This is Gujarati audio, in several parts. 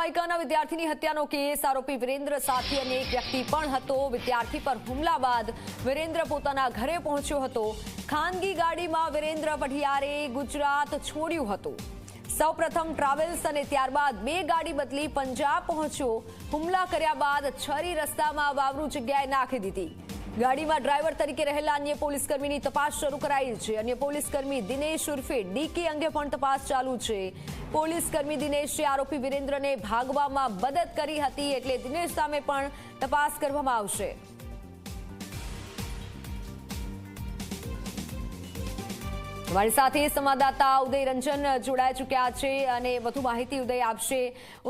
માઇકાના વિદ્યાર્થીની હત્યાનો કેસ. આરોપી વિરેન્દ્ર સાથે અને એક વ્યક્તિ પણ હતો. વિદ્યાર્થી પર હુમલા બાદ વિરેન્દ્ર પોતાના ઘરે પહોંચ્યો હતો. ખાનગી ગાડીમાં વિરેન્દ્ર પઢિયારે ગુજરાત છોડ્યું હતું. સૌપ્રથમ ટ્રાવેલ્સ અને ત્યારબાદ બે ગાડી બદલી પંજાબ પહોંચ્યો. હુમલા કર્યા બાદ છરી રસ્તામાં વાવરું જગ્યાએ નાખી દીધી. ગાડીમાં ડ્રાઈવર તરીકે રહેલા અન્ય પોલીસકર્મીની તપાસ શરૂ કરાઈ છે. અન્ય પોલીસકર્મી દિનેશ ઉર્ફે ડીકે અંગે પણ તપાસ ચાલુ છે. પોલીસકર્મી દિનેશે આરોપી વિરેન્દ્રને ભાગવામાં મદદ કરી હતી એટલે દિનેશ સામે પણ તપાસ કરવામાં આવશે. અમારી સાથે સંવાદદાતા ઉદય રંજન જોડાઈ ચૂક્યા છે અને વધુ માહિતી ઉદય આપશે.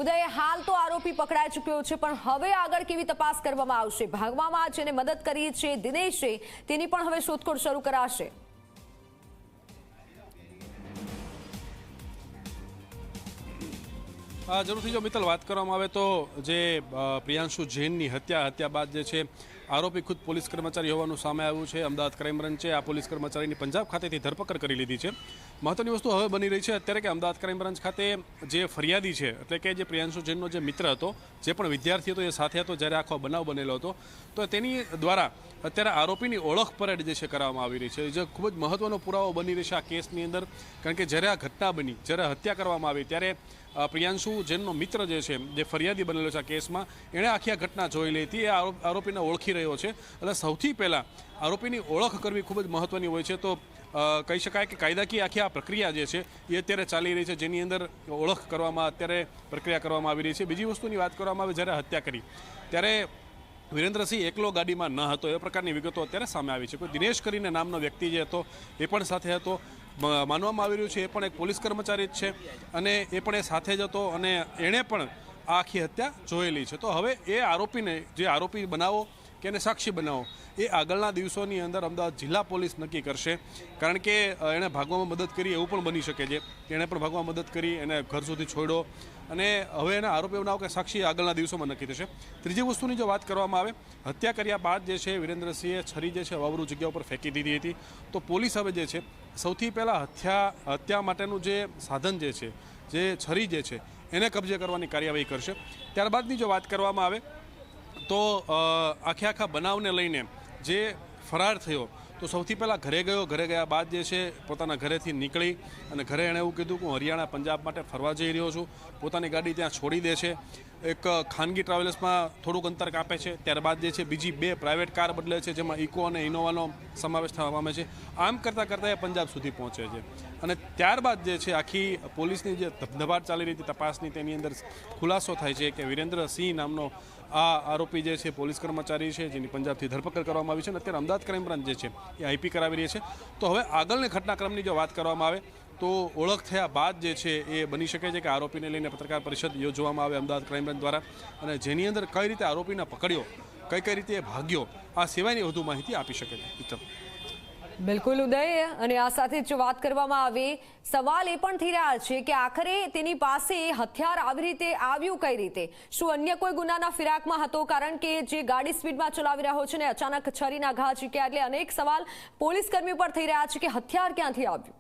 ઉદય, હાલ તો આરોપી પકડાઈ ચૂક્યો છે, પણ હવે આગળ કેવી તપાસ કરવામાં આવશે? ભાગવામાં જેને મદદ કરી છે દિનેશે, તેની પણ હવે શોધખોળ શરૂ કરાશે. જરૂરથી જો મિત્તલ વાત કરવામાં આવે તો જે પ્રિયાંશુ જૈનની હત્યા હત્યા બાદ જે છે આરોપી ખુદ પોલીસ કર્મચારી હોવાનું સામે આવ્યું છે. અમદાવાદ ક્રાઇમ બ્રાન્ચે આ પોલીસ કર્મચારીની પંજાબ ખાતેથી ધરપકડ કરી લીધી છે. મહત્વની વસ્તુ હવે બની રહી છે અત્યારે કે અમદાવાદ ક્રાઇમ બ્રાન્ચ ખાતે જે ફરિયાદી છે, એટલે કે જે પ્રિયાંશુ જૈનનો જે મિત્ર હતો, જે પણ વિદ્યાર્થી હતો એ સાથે હતો, જ્યારે આખો બનાવ બનેલો હતો. તો તેની દ્વારા અત્યારે આરોપીની ઓળખ પરેડ જે છે કરવામાં આવી રહી છે. જે ખૂબ જ મહત્વનો પુરાવો બની રહેશે આ કેસની અંદર. કારણ કે જ્યારે આ ઘટના બની, જ્યારે હત્યા કરવામાં આવી, ત્યારે પ્રિયાંશુ જૈનનો મિત્ર જે છે, જે ફરિયાદી બનેલો છે આ કેસમાં, એણે આખી આ ઘટના જોઈ લીધી. એ આરોપ- આરોપીને ઓળખી રહ્યો છે. એટલે સૌથી પહેલાં આરોપીની ઓળખ કરવી ખૂબ જ મહત્ત્વની હોય છે. તો કહી શકાય કે કાયદાકીય આખી આ પ્રક્રિયા જે છે, એ અત્યારે ચાલી રહી છે. જેની અંદર ઓળખ કરવામાં, અત્યારે પ્રક્રિયા કરવામાં આવી રહી છે. બીજી વસ્તુની વાત કરવામાં આવે, જ્યારે હત્યા કરી, ત્યારે વિરેન્દ્રસિંહ એકલો ગાડીમાં ન હતો. એ પ્રકારની વિગતો અત્યારે સામે આવી છે. કોઈ દિનેશ કરીને નામનો વ્યક્તિ જે હતો, એ પણ સાથે હતો. માનવામાં આવી રહ્યું છે, એ પણ એક પોલીસ કર્મચારી જ છે. અને એ પણ એ સાથે જ હતો અને એણે પણ આ આખી હત્યા જોયેલી છે. તો હવે એ આરોપીને, જે આરોપી બનાવો કે એને સાક્ષી બનાવો, એ આગળના દિવસોની અંદર અમદાવાદ જિલ્લા પોલીસ નક્કી કરશે. કારણ કે એણે ભાગવામાં મદદ કરી, એવું પણ બની શકે છે. એણે પણ ભાગવામાં મદદ કરી, એને ઘર સુધી છોડ્યો. અને હવે એના આરોપી બનાવો કે સાક્ષી આગળના દિવસોમાં નક્કી થશે. ત્રીજી વસ્તુની જો વાત કરવામાં આવે, હત્યા કર્યા બાદ જે છે વિરેન્દ્રસિંહે છરી જે છે વાવરૂ જગ્યા ઉપર ફેંકી દીધી હતી. તો પોલીસ હવે જે છે, સૌથી પહેલાં હત્યા હત્યા માટેનું જે સાધન જે છે, જે છરી જે છે, એને કબજે કરવાની કાર્યવાહી કરશે. ત્યારબાદની જો વાત કરવામાં આવે તો આખે આખા બનાવને લઈને જે ફરાર થયો, તો સૌથી પહેલાં ઘરે ગયો. ઘરે ગયા બાદ જે છે, પોતાના ઘરેથી નીકળી અને ઘરે એણે એવું કીધું કે હું હરિયાણા, પંજાબ માટે ફરવા જઈ રહ્યો છું. પોતાની ગાડી ત્યાં છોડી દે છે. એક ખાનગી ટ્રાવેલ્સમાં થોડુંક અંતર કાપે છે. ત્યારબાદ જે છે, બીજી બે પ્રાઇવેટ કાર બદલે છે, જેમાં ઇકો અને ઇનોવાનો સમાવેશ થવા પામે છે. આમ કરતાં કરતાં એ પંજાબ સુધી પહોંચે છે. અને ત્યારબાદ જે છે, આખી પોલીસની જે ધબધબાટ ચાલી રહી હતી, તપાસની તેની અંદર ખુલાસો થાય છે કે વિરેન્દ્ર સિંહ નામનો આ આરોપી જે છે, પોલીસ કર્મચારી છે, જેની પંજાબથી ધરપકડ કરવામાં આવી છે. અને અત્યારે અમદાવાદ ક્રાઇમ બ્રાન્ચ જે છે, એ આઈપી કરાવી રહી છે. તો હવે આગળની ઘટનાક્રમની જો વાત કરવામાં આવે તો ઓળખ થયા બાદ જે છે એ બની શકે છે કે આરોપીને લઈને પત્રકાર પરિષદ યોજવામાં આવે અમદાવાદ ક્રાઇમ બ્રાન્ચ દ્વારા. અને જેની અંદર કઈ રીતે આરોપીને પકડ્યો, કઈ કઈ રીતે ભાગ્યો, આ સિવાયની વધુ માહિતી આપી શકે છે. બિલકુલ ઉદય, અને આ સાથે જો વાત કરવામાં આવે, સવાલ એ પણ થઈ રહ્યા છે કે આખરે તેની પાસે હથિયાર આવી રીતે આવ્યું કઈ રીતે? શું અન્ય કોઈ ગુનાના ફિરાકમાં હતો? કારણ કે જે ગાડી સ્પીડમાં ચલાવી રહ્યો છે ને અચાનક છરીના ઘા ચીક્યા એટલે અનેક સવાલ પોલીસ કર્મી પર થઈ રહ્યા છે કે હથિયાર ક્યાંથી આવ્યું?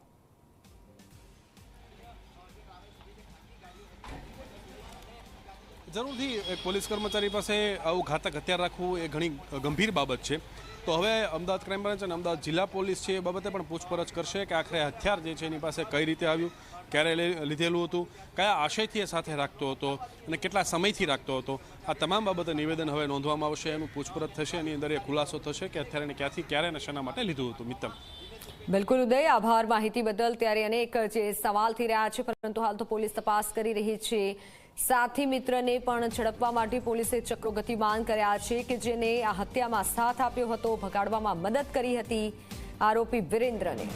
જરૂરથી પોલીસ કર્મચારી પાસે આવું ઘાતક હથિયાર રાખવું એ ઘણી ગંભીર બાબત છે. તો હવે અમદાવાદ ક્રાઇમ બ્રાન્ચ અને અમદાવાદ જિલ્લા પોલીસ છે એ બાબતે પણ પૂછપરછ કરશે કે આખરે હથિયાર જે છે એની પાસે કઈ રીતે આવ્યું, ક્યારે લીધેલું હતું, કયા આશયથી એ સાથે રાખતો હતો અને કેટલા સમયથી રાખતો હતો. આ તમામ બાબતે નિવેદન હવે નોંધવામાં આવશે, એનું પૂછપરછ થશે, એની અંદર એ ખુલાસો થશે કે અત્યારે એને ક્યાંથી, ક્યારે અને શેના માટે લીધું હતું મિત્તમ બિલકુલ, ઉદય, આભાર માહિતી બદલ. ત્યારે અનેક જે સવાલ થઈ રહ્યા છે, પરંતુ હાલ તો પોલીસ તપાસ કરી રહી છે. સાથી મિત્રને પણ ઝડપવા માટે પોલીસે ચક્રો ગતિમાન કર્યા છે કે જેને આ હત્યામાં સાથ આપ્યો હતો, ભગાડવામાં મદદ કરી હતી આરોપી વિરેન્દ્રને.